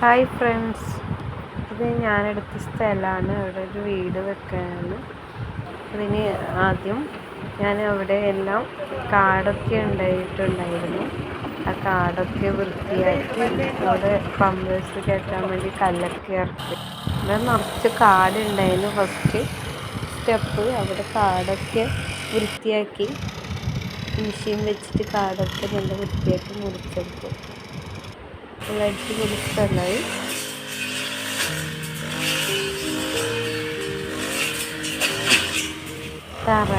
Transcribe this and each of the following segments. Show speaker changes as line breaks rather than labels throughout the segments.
Hi friends ഇത് ഞാനെടുത്ത സ്ഥലമാണ്. അവിടെ ഒരു വീട് വെക്കാനാണ്. അതിന് ആദ്യം ഞാൻ അവിടെ എല്ലാം കാടൊക്കെ ഉണ്ടായിട്ടുണ്ടായിരുന്നു. ആ കാടൊക്കെ വൃത്തിയാക്കി അവിടെ പമ്പേഴ്സ് കയറ്റാൻ വേണ്ടി കല്ലൊക്കെ ഇറക്കി. അവിടെ നിറച്ച് കാടുണ്ടായിരുന്നു ഫസ്റ്റ് സ്റ്റെപ്പ് അവിടെ കാടൊക്കെ വൃത്തിയാക്കി. മെഷീൻ വെച്ചിട്ട് കാടൊക്കെ നല്ല വൃത്തിയാക്കി മുറിച്ചെടുത്തു. നല്ല അടിപൊളി സ്ഥലമായി തറ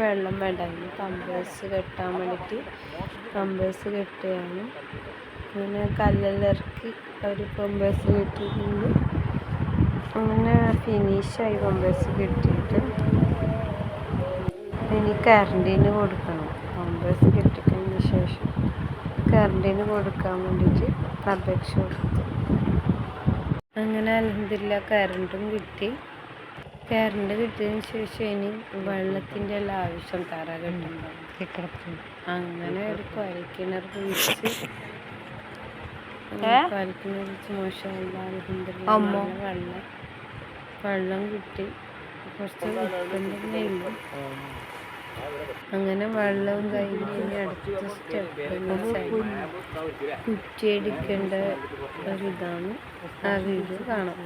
വെള്ളം വേണ്ട. കമ്പേഴ്സ് കെട്ടാൻ വേണ്ടിയിട്ട് കമ്പേഴ്സ് കെട്ടുകയാണ്. അങ്ങനെ കല്ലെല്ലിറക്കി അവർ കമ്പേഴ്സ് കെട്ടിയിട്ടുണ്ട്. അങ്ങനെ ഫിനിഷായി കമ്പേഴ്സ് കെട്ടിയിട്ട്. ഇനി കറണ്ടിന് കൊടുക്കണം. കമ്പേഴ്സ് കെട്ടിക്കഴിഞ്ഞ ശേഷം. കറണ്ടിന് കൊടുക്കാൻ വേണ്ടിയിട്ട് അപേക്ഷ കൊടുത്തു. അങ്ങനെ അലഹമില്ല കറണ്ടും കിട്ടി. കറണ്ട് കിട്ടിയതിന് ശേഷം ഇനി വെള്ളത്തിന്റെ എല്ലാം ആവശ്യം തറ കിട്ടുന്നുണ്ടാവും അങ്ങനെ ഒരു കുഴൽക്കിണർ കുഴിച്ച് കുഴൽക്കിണർ കുഴിച്ച് മോശമല്ല വെള്ളം വെള്ളം കിട്ടി. കുറച്ച് തന്നെ ഉള്ളു. അങ്ങനെ വെള്ളവും കഴിഞ്ഞ് അടുത്ത സ്റ്റെപ്പ് കുറ്റിയടിക്കേണ്ട ഒരിതാണ്. ആ വീഡിയോ കാണാം.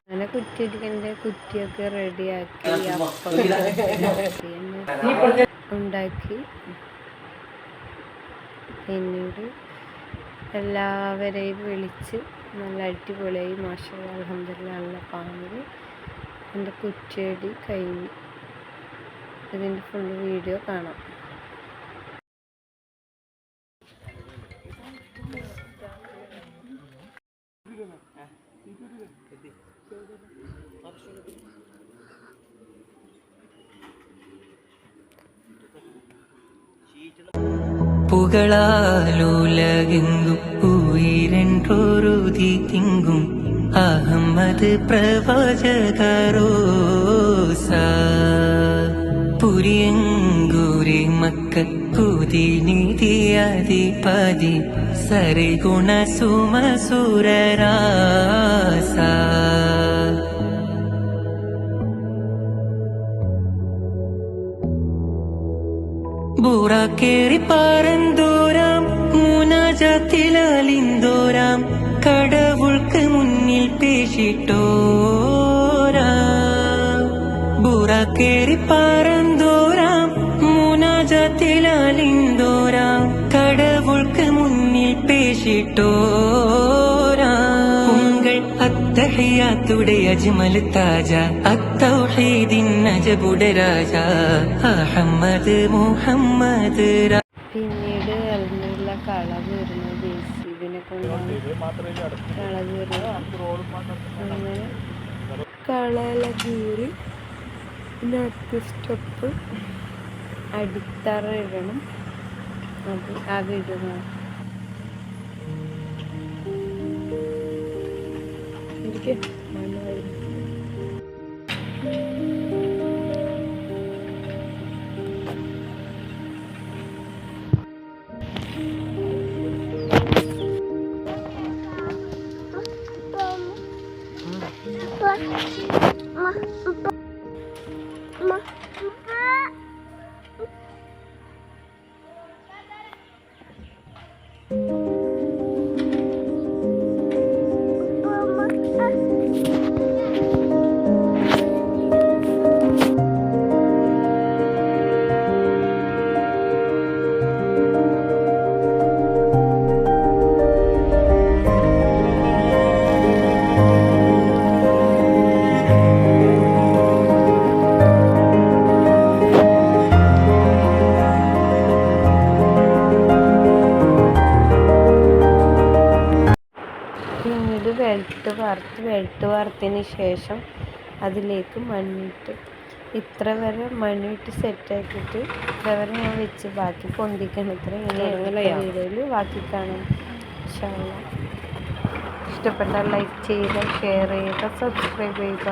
അങ്ങനെ കുറ്റിയടിക്കേണ്ട കുറ്റിയൊക്കെ റെഡിയാക്കി ഉണ്ടാക്കി. പിന്നീട് എല്ലാവരെയും വിളിച്ച് നല്ല അടിപൊളിയായി മാഷ അലഹമില്ല നല്ല പാങ്ങി എന്റെ കുറ്റിയടി കഴിഞ്ഞു. ഇതിന്റെ ഫുൾ വീഡിയോ കാണാം.
പുകളാലുലകെങ്കും ഉയരെன்றൊരുതി തിങ്കും. അഹമ്മദ് പ്രവചകരോസ പുരിയങ്കൂരി മക്കുതി നിധിയധിപതി സരിഗുണ സുമസുരരാസ ബൂറാക്കേറി പാരന്തോരാം മൂനാജത്തിലാലിന്തോരാം കടവുൾക്ക് മുന്നിൽ പേശിട്ടോരാ. ബൂറാക്കേറി പാറന്തോരാം ഉങ്ങൾ അത്തഹയ്യാത്തുടെ അജ്മൽ താജ. അത്തൗഹീദിൻ നജബുടെ രാജ. അഹമ്മദ് മുഹമ്മദ്
പിന്നീട് അലഹമില്ല കള വരുന്ന ജെ കൊണ്ടാണ് കള കയറുന്നത് കളല കീറി പിന്നെ അടുത്ത സ്റ്റെപ്പ് അടിത്തറ ഇടണം. അത് അത് Okay. Thank you. പിന്നീട് വെളുത്ത് വറുത്ത് വെളുത്ത് വറുത്തതിന് ശേഷം അതിലേക്ക് മണ്ണിട്ട് ഇത്ര വരെ മണ്ണിട്ട് സെറ്റാക്കിയിട്ട് ഇത്ര വരെ ഞാൻ വെച്ച്. ബാക്കി പൊന്തിക്കണം. ഇത്ര വീഡിയോയിൽ ബാക്കി കാണാം. ഇഷ്ടപ്പെട്ടാൽ ലൈക്ക് ചെയ്യുക ഷെയർ ചെയ്യുക സബ്സ്ക്രൈബ് ചെയ്യുക.